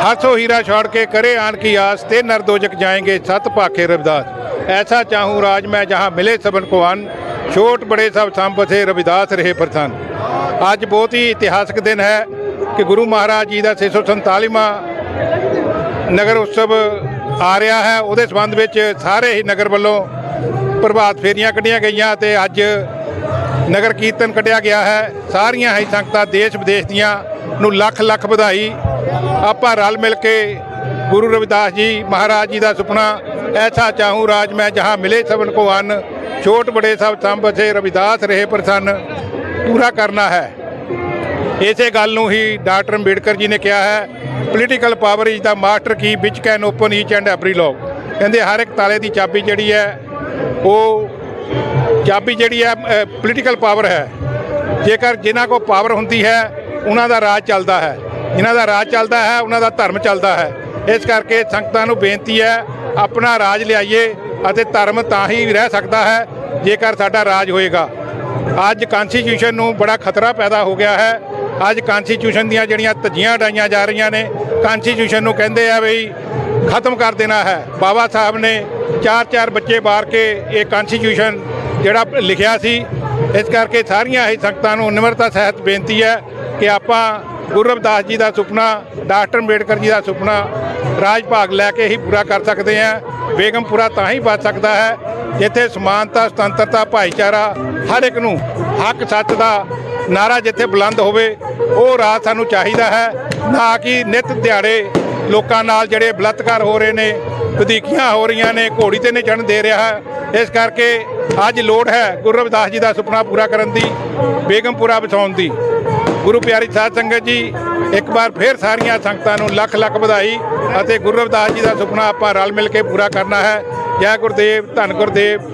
ਹੱਥੋਂ ਹੀਰਾ ਛੋੜ ਕੇ ਕਰੇ ਆਣ ਕੀ ਆਸ ਤੇ ਨਰਦੋਜਕ ਜਾਏਂਗੇ ਸਤ ਭਾਖੇ ਰਵਿਦਾਸ ਐਸਾ ਚਾਹੂੰ ਰਾਜ ਮੈਂ ਜਹਾਂ ਮਿਲੇ ਸਭਨ ਕੋ ਅਨ ਛੋਟ ਬੜੇ ਸਭ ਸੰਬਥੇ ਰਵਿਦਾਸ ਰਹੇ ਪ੍ਰਧਾਨ ਅੱਜ ਬਹੁਤ ਹੀ ਇਤਿਹਾਸਕ ਦਿਨ ਹੈ ਕਿ ਗੁਰੂ ਮਹਾਰਾਜ ਜੀ ਦਾ 647ਵਾਂ ਨਗਰ ਉਤਸਵ ਆ ਰਿਹਾ ਹੈ ਉਹਦੇ ਸੰਬੰਧ ਵਿੱਚ ਸਾਰੇ ਹੀ ਨਗਰ ਵੱਲੋਂ ਪ੍ਰਭਾਤ ਫੇਰੀਆਂ ਕੱਢੀਆਂ ਗਈਆਂ ਤੇ ਅੱਜ ਨਗਰ ਕੀਰਤਨ ਕੱਢਿਆ ਗਿਆ ਹੈ ਸਾਰੀਆਂ ਹੀ ਸੰਗਤਾਂ ਦੇਸ਼ ਵਿਦੇਸ਼ ਦੀਆਂ ਨੂੰ ਲੱਖ ਲੱਖ ਵਧਾਈ ਆਪਾਂ ਰਲ ਮਿਲ ਕੇ ਗੁਰੂ ਰਵਿਦਾਸ ਜੀ, ਮਹਾਰਾਜ ਜੀ ਦਾ ਸੁਪਨਾ, ਐਸਾ ਚਾਹੂੰ ਰਾਜ ਮੈਂ ਜਹਾਂ ਮਿਲੇ ਸਭਨ ਕੋ ਅਨ, ਛੋਟ ਬੜੇ ਸਭ ਸੰਭਸੇ ਰਵਿਦਾਸ ਰਹੇ ਪ੍ਰਸੰਨ, ਪੂਰਾ ਕਰਨਾ ਹੈ। ਇਸੇ ਗੱਲ ਨੂੰ ਹੀ ਡਾਕਟਰ ਅੰਬੇਡਕਰ ਜੀ ਨੇ ਕਿਹਾ ਹੈ political power is the master key which can open each and every lock ਕਹਿੰਦੇ ਹਰ ਇੱਕ ਤਾਲੇ ਦੀ ਚਾਬੀ ਜਿਹੜੀ ਹੈ, ਉਹ ਚਾਬੀ ਜਿਹੜੀ ਹੈ ਪੋਲੀਟੀਕਲ ਪਾਵਰ ਹੈ। ਜੇਕਰ ਜਿਨ੍ਹਾਂ ਕੋਲ ਪਾਵਰ ਹੁੰਦੀ ਹੈ, ਉਹਨਾਂ ਦਾ ਰਾਜ ਚੱਲਦਾ ਹੈ। ਜਿਨ੍ਹਾਂ ਦਾ ਰਾਜ ਚੱਲਦਾ ਹੈ, ਉਹਨਾਂ ਦਾ ਧਰਮ ਚੱਲਦਾ ਹੈ। ਇਸ ਕਰਕੇ ਸੰਗਤਾਂ ਨੂੰ ਬੇਨਤੀ ਹੈ, ਆਪਣਾ ਰਾਜ ਲਿਆਈਏ ਅਤੇ ਧਰਮ ਤਾਂ ਹੀ ਰਹਿ ਸਕਦਾ ਹੈ, ਜੇਕਰ ਸਾਡਾ ਰਾਜ ਹੋਏਗਾ। ਅੱਜ ਕਨਸਟੀਟਿਊਸ਼ਨ ਨੂੰ ਬੜਾ ਖਤਰਾ ਪੈਦਾ ਹੋ ਗਿਆ ਹੈ। ਅੱਜ ਕਨਸਟੀਟਿਊਸ਼ਨ ਦੀਆਂ ਜਿਹੜੀਆਂ ਧੱਜੀਆਂ ਉਡਾਈਆਂ ਜਾ ਰਹੀਆਂ ਨੇ ਕਨਸਟੀਟਿਊਸ਼ਨ ਨੂੰ ਕਹਿੰਦੇ ਆ ਬਈ ਖਤਮ ਕਰ ਦੇਣਾ ਹੈ। ਬਾਬਾ ਸਾਹਿਬ ਨੇ ਚਾਰ ਚਾਰ ਬੱਚੇ ਬਾਰ ਕੇ ਇਹ ਕਨਸਟੀਟਿਊਸ਼ਨ ਜਿਹੜਾ ਲਿਖਿਆ ਸੀ। ਇਸ ਕਰਕੇ ਸਾਰੀਆਂ ਹੀ ਸੰਗਤਾਂ ਨੂੰ ਨਿਮਰਤਾ ਸਹਿਤ ਬੇਨਤੀ ਹੈ ਕਿ ਆਪਾਂ ਗੁਰੂ ਰਵਿਦਾਸ ਜੀ ਦਾ ਸੁਪਨਾ, ਡਾਕਟਰ ਅੰਬੇਡਕਰ ਜੀ ਦਾ ਸੁਪਨਾ, ਰਾਜ ਭਾਗ ਲੈ ਕੇ ਹੀ ਪੂਰਾ ਕਰ ਸਕਦੇ ਹਾਂ। ਬੇਗਮਪੁਰਾ ਤਾਂ ਹੀ ਬਚ ਸਕਦਾ ਹੈ, ਜਿੱਥੇ ਸਮਾਨਤਾ, ਸੁਤੰਤਰਤਾ, ਭਾਈਚਾਰਾ ਹਰ ਇੱਕ ਨੂੰ ਹੱਕ, ਸੱਚ ਦਾ ਨਾਰਾ ਜਿੱਥੇ ਬੁਲੰਦ ਹੋਵੇ, ਉਹ ਰਾਜ ਸਾਨੂੰ ਚਾਹੀਦਾ ਹੈ, ਨਾ ਕਿ ਨਿਤ ਦਿਹਾੜੇ ਲੋਕਾਂ ਨਾਲ ਜਿਹੜੇ ਬਲਾਤਕਾਰ ਹੋ ਰਹੇ ਨੇ, ਵਧੀਕੀਆਂ ਹੋ ਰਹੀਆਂ ਨੇ, ਘੋੜੀ ਤੇ ਨਹੀਂ ਚੜ੍ਹਨ ਦੇ ਰਿਹਾ ਹੈ। ਇਸ ਕਰਕੇ ਅੱਜ ਲੋੜ ਹੈ ਗੁਰੂ ਰਵਿਦਾਸ ਜੀ ਦਾ ਸੁਪਨਾ ਪੂਰਾ ਕਰਨ ਦੀ, ਬੇਗਮਪੁਰਾ ਵਸਾਉਣ ਦੀ। ਗੁਰੂ ਪਿਆਰੀ ਸਾਧ ਸੰਗਤ ਜੀ, ਇੱਕ ਵਾਰ ਫੇਰ ਸਾਰੀਆਂ ਸੰਗਤਾਂ ਨੂੰ ਲੱਖ ਲੱਖ ਵਧਾਈ ਅਤੇ ਗੁਰੂ ਰਵਿਦਾਸ ਜੀ ਦਾ ਸੁਪਨਾ ਆਪਾਂ ਰਲ ਮਿਲ ਕੇ ਪੂਰਾ ਕਰਨਾ ਹੈ। ਜੈ ਗੁਰਦੇਵ, ਧੰਨ ਗੁਰਦੇਵ।